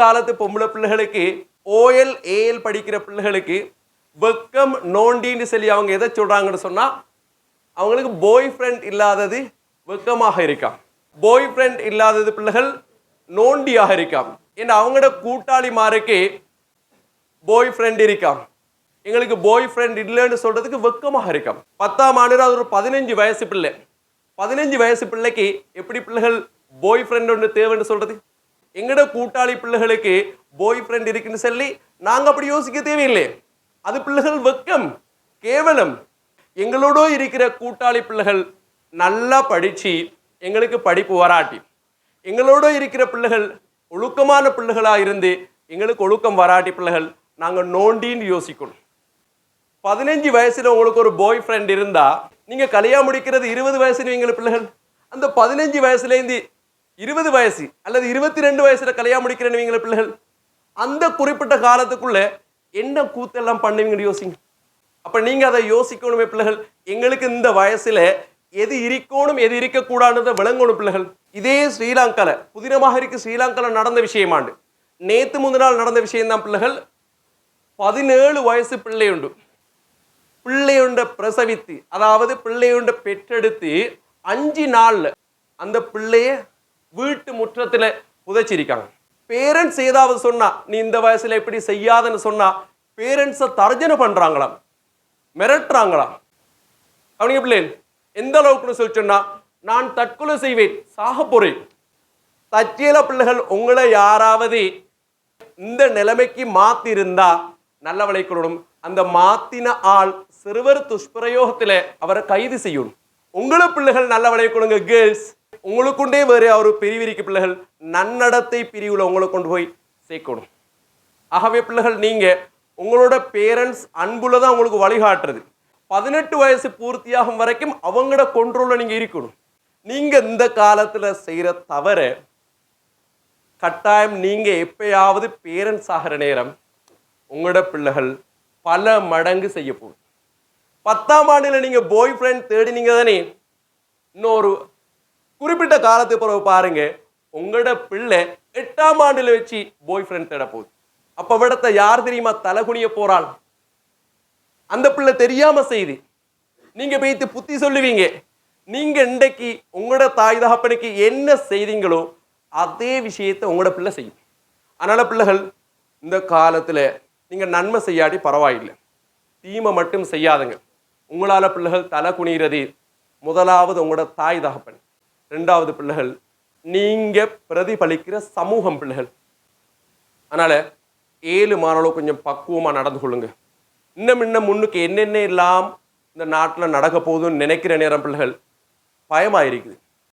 காலத்து பொம்பளை பிள்ளைகளுக்கு ஓஎல் ஏஎல் படிக்கிற பிள்ளைகளுக்கு வெக்கம் நோண்டின்னு சொல்லி அவங்க எதை சொல்றாங்கன்னு சொன்னா அவங்களுக்கு பாய் ஃப்ரெண்ட் இல்லாதது வெக்கமாக இருக்காம். பாய் ஃப்ரெண்ட் இல்லாதது பிள்ளைகள் நோண்டியாக இருக்காம். ஏன்னா அவங்களோட கூட்டாளிமாருக்கு பாய் ஃப்ரெண்ட் இருக்காம். எங்களுக்கு பாய் ஃப்ரெண்ட் இல்லைன்னு சொல்றதுக்கு வெக்கமாக இருக்காம். பத்தாம் ஆண்டு அது ஒரு பதினஞ்சு வயசு பிள்ளை. பதினஞ்சு வயசு பிள்ளைக்கு எப்படி பிள்ளைகள் பாய் ஃப்ரெண்ட் ஒன்று தேவைன்னு சொல்றது? எங்கட கூட்டாளி பிள்ளைகளுக்கு பாய் ஃப்ரெண்ட் இருக்குன்னு சொல்லி நாங்க அப்படி யோசிக்க தேவையில்லை. அது பிள்ளைகள் வெக்கம் கேவலம். எங்களோட இருக்கிற கூட்டாளி பிள்ளைகள் நல்லா படிச்சு எங்களுக்கு படிப்பு வராட்டி. எங்களோட இருக்கிற பிள்ளைகள் ஒழுக்கமான பிள்ளைகளா இருந்து எங்களுக்கு ஒழுக்கம் வராட்டி பிள்ளைகள் நாங்க நோண்டின்னு யோசிக்கணும். பதினஞ்சு வயசுல உங்களுக்கு ஒரு பாய் ஃப்ரெண்ட் இருந்தா நீங்க கல்யாணம் முடிக்கிறது இருபது வயசுன்னு எங்களை பிள்ளைகள். அந்த பதினஞ்சு வயசுலேருந்து இருபது வயசு அல்லது இருபத்தி ரெண்டு வயசுல கல்யாணம் முடிக்கிறேன்னு பிள்ளைகள் அந்த குறிப்பிட்ட காலத்துக்குள்ள என்ன கூத்தெல்லாம் பண்ணுவீங்கன்னு யோசிங்க. அப்ப நீங்க அதை யோசிக்கணுமே பிள்ளைகள் எங்களுக்கு இந்த வயசுல எது இருக்கணும் எது இருக்கக்கூடாதுன்றதை விளங்கணும் பிள்ளைகள். இதே ஸ்ரீலங்கால புதினமாக இருக்கு ஸ்ரீலங்கால நடந்த விஷயமாண்டு. நேத்து முந்தின நாள் நடந்த விஷயம்தான் பிள்ளைகள். பதினேழு வயசு பிள்ளையுண்டு. பிள்ளையுண்ட பிரசவித்து அதாவது பிள்ளையுண்ட பெற்றெடுத்து அஞ்சு நாள்ல அந்த பிள்ளைய வீட்டு முற்றத்தில் புதைச்சிருக்காங்க. பேரண்ட்ஸ் ஏதாவது சொன்னா நீ இந்த வயசுல எப்படி செய்யாதன்னு சொன்னா பேரண்ட்ஸை தர்ஜனை பண்றாங்களாம். மிரட்டுறாங்களாம். அவனுங்க பிள்ளைகள் எந்த அளவுக்குன்னு சொல்லி நான் தற்கொலை செய்வேன் சாக போறேன். தற்செயல பிள்ளைகள் உங்களை யாராவது இந்த நிலைமைக்கு மாத்தி இருந்தா நல்ல விளைக்கணும் அந்த மாத்தின ஆள் சிறுவர் துஷ்பிரயோகத்தில் அவரை கைது செய்யணும் உங்களை பிள்ளைகள் நல்ல விளைக்கணுங்க கேர்ள்ஸ் உங்களுக்குண்டே வேறு ஒரு பிரிவிரிக்கு பிள்ளைகள் நன்னடத்தை பிரிவில் உங்களை கொண்டு போய் சேர்க்கணும். ஆகவே பிள்ளைகள் நீங்கள் உங்களோட பேரண்ட்ஸ் அன்புல தான் உங்களுக்கு வழிகாட்டுறது. பதினெட்டு வயசு பூர்த்தியாகும் வரைக்கும் அவங்களோட கொண்ட்ரோலில் நீங்கள் இருக்கணும். நீங்கள் இந்த காலத்தில் செய்கிற தவிர கட்டாயம் நீங்கள் எப்பயாவது பேரண்ட்ஸ் ஆகிற நேரம் உங்களோட பிள்ளைகள் பல மடங்கு செய்ய போகும் பத்தாம் ஆண்டில் நீங்கள் பாய் ஃப்ரெண்ட் தேடினீங்க தானே இன்னொரு குறிப்பிட்ட காலத்துக்கு பிறகு பாருங்க உங்களோட பிள்ளை எட்டாம் ஆண்டுல வச்சு பாய் ஃப்ரெண்ட் தேட போகுது. அப்ப விடத்த யார் தெரியுமா? தலகுனிய போறாள். அந்த பிள்ளை தெரியாம செய்து நீங்க போய்த்து புத்தி சொல்லுவீங்க. நீங்க இன்றைக்கு உங்களோட தாய் தகப்பனுக்கு என்ன செய்தீங்களோ அதே விஷயத்தை உங்களோட பிள்ளை செய்யும். அதனால பிள்ளைகள் இந்த காலத்துல நீங்க நன்மை செய்யாட்டி பரவாயில்லை. தீமை மட்டும் செய்யாதுங்க. உங்களால பிள்ளைகள் தலை குனிகிறது முதலாவது உங்களோட தாய் தகப்பன். ரெண்டாவது பிள்ளைகள் நீங்கள் பிரதிபலிக்கிற சமூகம் பிள்ளைகள். அதனால் ஏழு மாணவர்களும் கொஞ்சம் பக்குவமாக நடந்து கொள்ளுங்க. இன்னும் இன்னும் முன்னுக்கு என்னென்ன எல்லாம் இந்த நாட்டில் நடக்க போகுதுன்னு நினைக்கிற நேரம் பிள்ளைகள் பயமாக இருக்குது